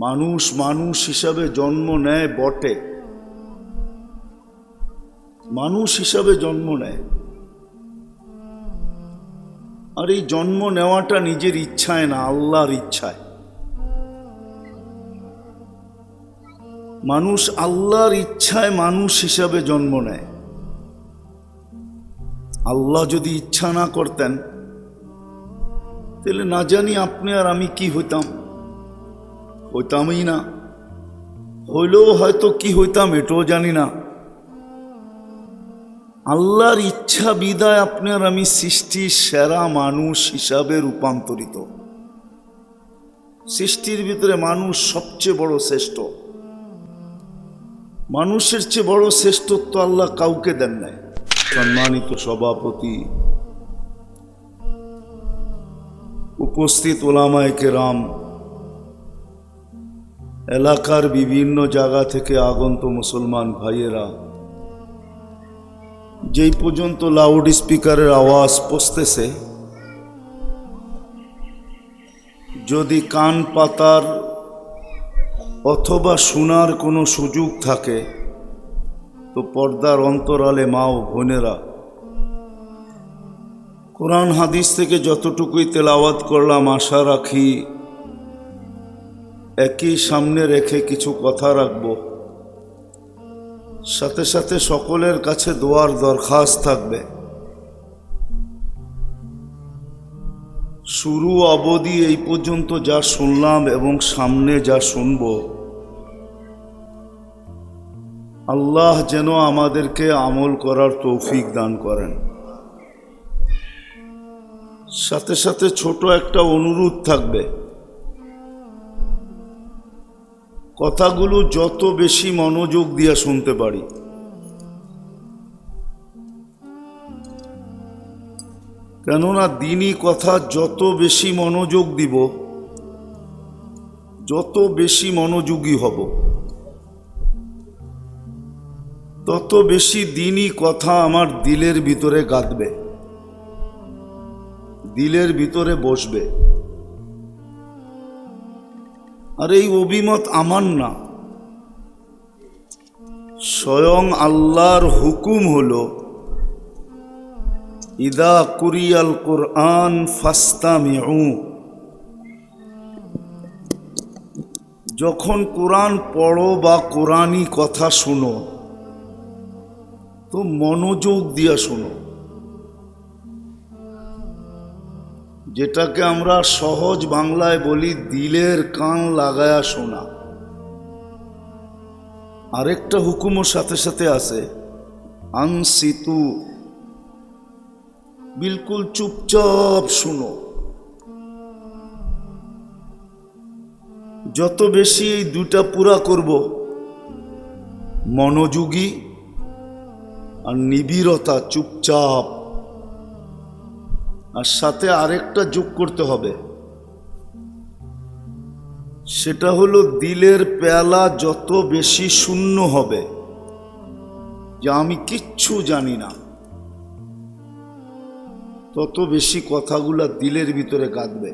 মানুষ মানুষ হিসাবে জন্ম নেয় বটে। মানুষ হিসাবে জন্ম নেয়। আর এই জন্ম নেওয়াটা নিজের ইচ্ছায় না, আল্লাহর ইচ্ছায়। মানুষ আল্লাহর ইচ্ছায় মানুষ হিসাবে জন্ম নেয়। আল্লাহ যদি ইচ্ছা না করতেন, তাহলে না জানি আপনি আর আমি কি হইতাম। হইতামই না। হইলেও হয়তো কি হইতাম এটাও জানি না। আল্লাহর ইচ্ছা বিদায় আপনার আমি সৃষ্টির সেরা মানুষ হিসাবে রূপান্তরিত। সৃষ্টির ভিতরে মানুষ সবচেয়ে বড় শ্রেষ্ঠ। মানুষের চেয়ে বড় শ্রেষ্ঠত্ব আল্লাহ কাউকে দেন নাই। সম্মানিত সভাপতি, উপস্থিত ওলামায় কেরাম এলাকার বিভিন্ন জায়গা থেকে আগন্ত মুসলমান ভাইয়েরা, যেই পর্যন্ত লাউড স্পিকারের আওয়াজ পৌঁছতেছে, যদি কান পাতার অথবা শোনার কোনো সুযোগ থাকে, তো পর্দার অন্তরালে মা ও বোনেরা, কোরআন হাদিস থেকে যতটুকুই তেলাওয়াত করলাম, আশা রাখি একই সামনে রেখে কিছু কথা রাখব। সাথে সাথে সকলের কাছে দোয়ার দরখাস্ত থাকবে। শুরু অবধি এই পর্যন্ত যা শুনলাম এবং সামনে যা শুনব। আল্লাহ যেন আমাদেরকে আমল করার তৌফিক দান করেন। সাথে সাথে ছোট একটা অনুরোধ থাকবে। কথাগুলো যত বেশি মনোযোগ দিয়ে শুনতে পারি। কেননা দিনই কথা যত বেশি মনোযোগ দিব, যত বেশি মনোযোগী হব। তত বেশি দিনই কথা আমার দিলের ভিতরে গাঁথবে, দিলের ভিতরে বসবে। আর এই অভিমত আমার না। স্বয়ং আল্লাহর হুকুম হলো, ইদা কুরিয়াল কোরআন ফাস্তামিউ। যখন কোরআন পড়ো বা কোরআনই কথা শুনো, তো মনোযোগ দিয়া শুনো। যেটাকে আমরা সহজ বাংলায় বলি দিলের কান লাগায়া শোনা। আরেকটা হুকুমও সাথে সাথে আছে, আনসিতু। বিলকুল চুপচাপ শুনো। যত বেশি এই দুটা পুরা করব, মনোযোগী আর নিবিড়তা চুপচাপ। আর সাথে আরেকটা যোগ করতে হবে। সেটা হলো দিলের পেয়ালা যত বেশি শূন্য হবে, যে আমি কিচ্ছু জানি না। তত বেশি কথাগুলা দিলের ভিতরে কাঁদবে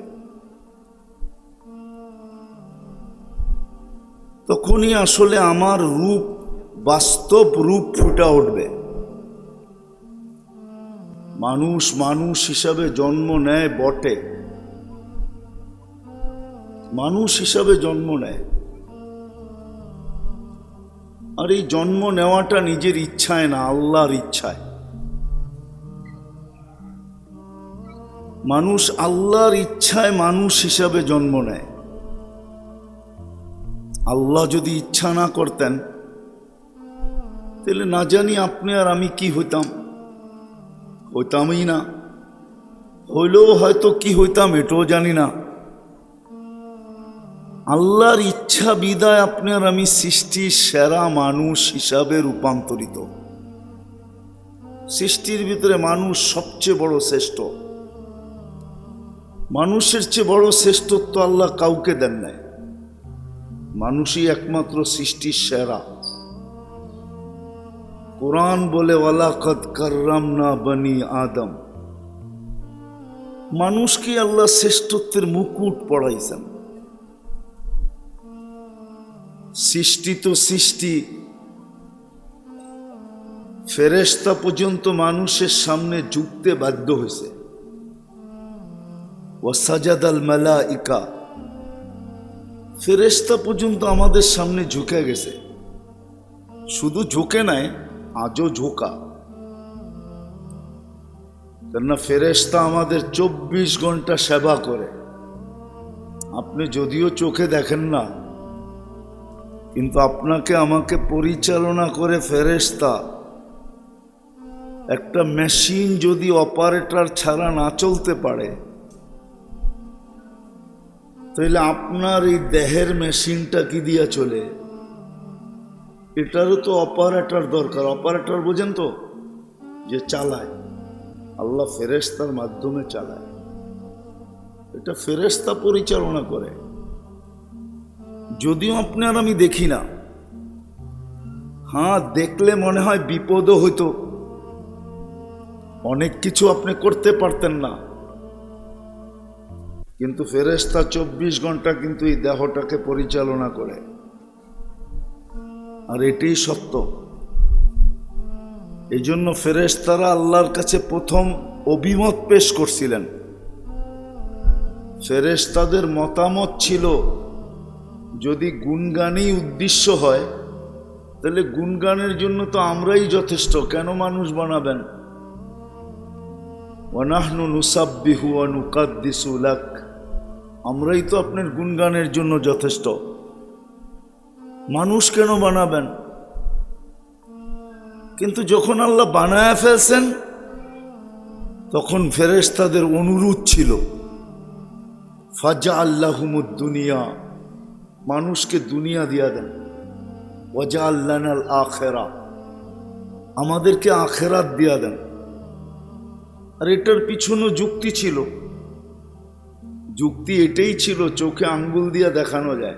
তখনই আসলে আমার রূপ বাস্তব রূপ ফুটা উঠবে। মানুষ মানুষ হিসাবে জন্ম নেয় বটে। মানুষ হিসাবে জন্ম নেয়। আর এই জন্ম নেওয়াটা নিজের ইচ্ছায় না, আল্লাহর ইচ্ছায়। মানুষ আল্লাহর ইচ্ছায় মানুষ হিসাবে জন্ম নেয়। আল্লাহ যদি ইচ্ছা না করতেন, তাহলে না জানি আপনি আর আমি কি হইতাম। হইতামই না। হইলেও হয়তো কি হইতাম এটাও জানি না। আল্লাহর ইচ্ছা বিদায় আপনার আমি সৃষ্টির সেরা মানুষ হিসাবে রূপান্তরিত। সৃষ্টির ভিতরে মানুষ সবচেয়ে বড় শ্রেষ্ঠ। মানুষের চেয়ে বড় শ্রেষ্ঠত্ব আল্লাহ কাউকে দেন নাই। মানুষই একমাত্র সৃষ্টির সেরা। কোরআন বলে ওয়ালাকত কার্রাম না বনি আদম। মানুষকে আল্লাহ শ্রেষ্ঠত্বের মুকুট পড়াইছেন। সৃষ্টি তো সৃষ্টি। ফেরেস্তা পর্যন্ত মানুষের সামনে ঝুঁকতে বাধ্য হয়েছে। ওয়াসাজাদ আল মালা ইকা ফেরেস্তা পর্যন্ত আমাদের সামনে ঝুঁকে গেছে। শুধু ঝুঁকে নাই আজও ঝোঁকা। কেননা ফেরেস্তা আমাদের চব্বিশ ঘণ্টা সেবা করে। আপনি যদিও চোখে দেখেন না, কিন্তু আপনাকে আমাকে পরিচালনা করে ফেরেস্তা একটা মেশিন যদি অপারেটর ছাড়া না চলতে পারে, তাহলে আপনার এই দেহের মেশিনটা কি দিয়া চলে? এটারও তো অপারেটর দরকার। অপারেটর বোঝেন তো? যে চালায়। আল্লাহ ফেরেস্তার মাধ্যমে চালায়। এটা ফেরেস্তা পরিচালনা করে। যদিও আপনার আমি দেখি না। হ্যাঁ দেখলে মনে হয় বিপদও হইতো। অনেক কিছু আপনি করতে পারতেন না। কিন্তু ফেরেস্তা চব্বিশ ঘণ্টা কিন্তু এই দেহটাকে পরিচালনা করে। আর এটাই সত্য। এই জন্য ফেরেস্তারা আল্লাহর কাছে প্রথম অভিমত পেশ করছিলেন। ফেরেস্তাদের মতামত ছিল, যদি গুণগানই উদ্দেশ্য হয়, তাহলে গুণগানের জন্য তো আমরাই যথেষ্ট, কেন মানুষ বানাবেন? ওয়ানাহনু নুসাব্বিহু ওয়া নুকাদ্দিসু লাক, আমরাই তো আপনার গুণগানের জন্য যথেষ্ট। মানুষ কেন বানাবেন? কিন্তু যখন আল্লাহ বানায় ফেলছেন, তখন ফেরেশতাদের অনুরোধ ছিল ফাজা আল্লাহমুদ দুনিয়া মানুষকে দুনিয়া দিয়া দেন। ওয়াজা আল্লাহ আখেরা আমাদেরকে আখেরাত দিয়া দেন। আর এটার পিছনে যুক্তি ছিল। যুক্তি এটাই ছিল, চোখে আঙ্গুল দিয়ে দেখানো যায়।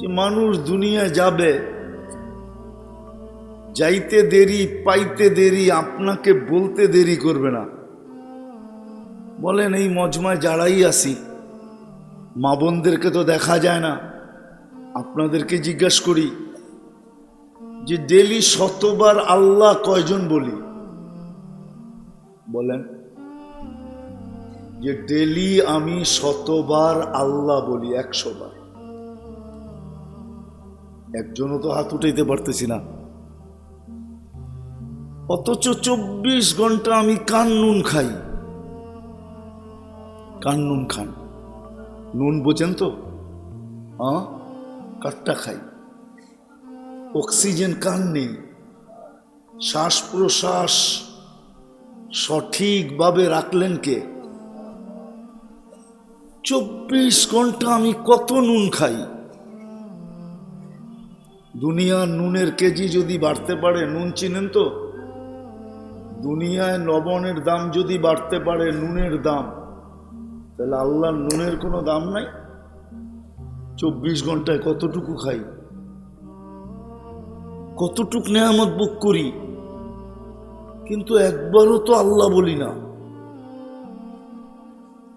যে মানুষ দুনিয়া যাবে, যাইতে দেরি, পাইতে দেরি, আপনাকে বলতে দেরি করবে না। বলেন, এই মজমায় যারাই আসি মা বোনদেরকে তো দেখা যায় না। আপনাদেরকে জিজ্ঞাসা করি যে ডেলি শতবার আল্লাহ কয়জন বলি? বলেন, যে ডেলি আমি শতবার আল্লাহ বলি, একশো বার। একজনও তো হাত উঠাইতে পারতেছি না। অথচ চব্বিশ ঘণ্টা আমি কান নুন খাই। কান নুন খান। নুন বোঝেন তো? হ্যাঁ কাঠটা খাই। অক্সিজেন কান নেই। শ্বাস প্রশ্বাস সঠিকভাবে রাখলেন কে? চব্বিশ ঘণ্টা আমি কত নুন খাই? দুনিয়ার নুনের কেজি যদি বাড়তে পারে, নুন চিনেন তো? দুনিয়ায় লবণের দাম যদি বাড়তে পারে, নুনের দাম। তাহলে আল্লাহর নুনের কোনো দাম নাই? চব্বিশ ঘন্টায় কতটুকু খাই? কতটুক নেয়ামত বুক করি? কিন্তু একবারও তো আল্লাহ বলি না।